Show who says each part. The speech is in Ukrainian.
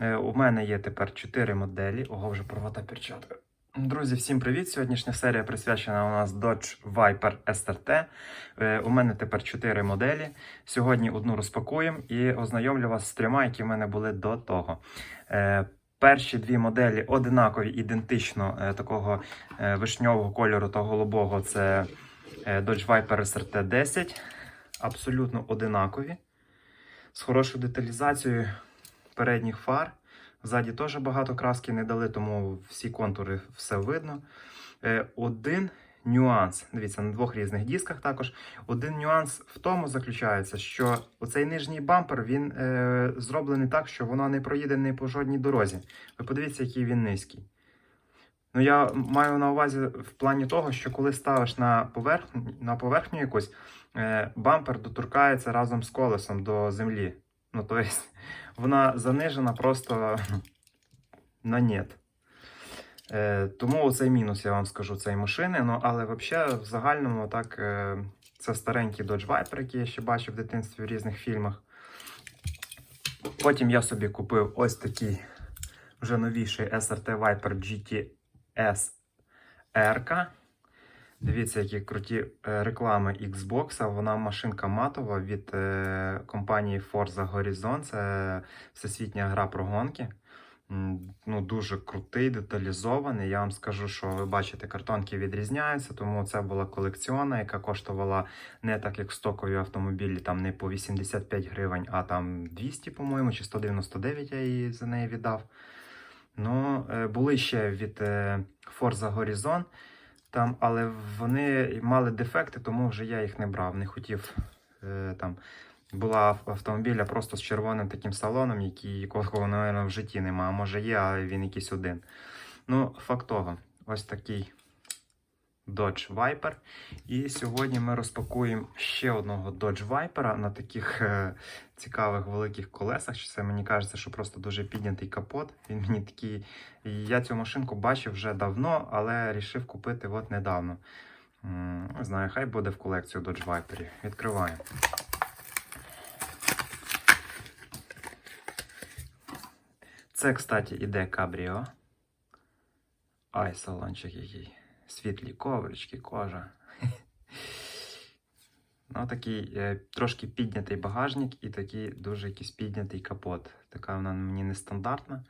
Speaker 1: Е, У мене є тепер 4 моделі. Ого, вже порвата перчатка. Друзі, всім привіт! Сьогоднішня серія присвячена у нас Dodge Viper SRT. Е, У мене тепер 4 моделі. Сьогодні одну розпакуємо і ознайомлю вас з трьома, які в мене були до того. Е, Перші дві моделі одинакові, ідентично такого вишньового кольору та голубого. Це Dodge Viper SRT 10. Абсолютно одинакові. З хорошою деталізацією передніх фар. Ззаді теж багато краски не дали, тому всі контури все видно. Е, Один нюанс, дивіться, на двох різних дисках також. Один нюанс в тому заключається, що оцей нижній бампер він е, зроблений так, що воно не проїде ні по жодній дорозі. Ви подивіться, який він низький. Ну, я маю на увазі в плані того, що коли ставиш на поверхню, на поверхню якусь, е, бампер доторкається разом з колесом до землі. Ну, тобто, вона занижена просто на нет. Е, тому оцей мінус, я вам скажу, цієї машини. Ну, але взагалі, в загальному, так, е, це старенький Dodge Viper, який я ще бачив в дитинстві в різних фільмах. Потім я собі купив ось такий вже новіший SRT Viper GTS R. Дивіться, які круті е, реклами Xbox. Вона машинка матова від е, компанії Forza Horizon. Це всесвітня гра про гонки. Ну, дуже крутий, деталізований. Я вам скажу, що ви бачите, картонки відрізняються, тому це була колекціонна, яка коштувала не так, як стокові автомобілі, там не по 85 гривень, а там 200, по-моєму, чи 199 я її за неї віддав. Ну, е, були ще від Forza Horizon. Там, але вони мали дефекти, тому вже я їх не брав. Не хотів е, там. Була автомобіля просто з червоним таким салоном, який, якого, мабуть, в житті немає. А може є, але він якийсь один. Ну, факт того, ось такий Dodge Viper. І сьогодні ми розпакуємо ще одного Dodge Viper на таких е, цікавих великих колесах. Це мені кажеться, що просто дуже піднятий капот. Він мені такий. Я цю машинку бачив вже давно, але вирішив купити от недавно. Не знаю, хай буде в колекцію Dodge Viper. Відкриваємо. Це, кстати, іде кабріо. Ай, салончик який. Світлі коврички, кожа. Ну, такий е, трошки піднятий багажник і такий дуже якийсь піднятий капот. Така вона мені нестандартна.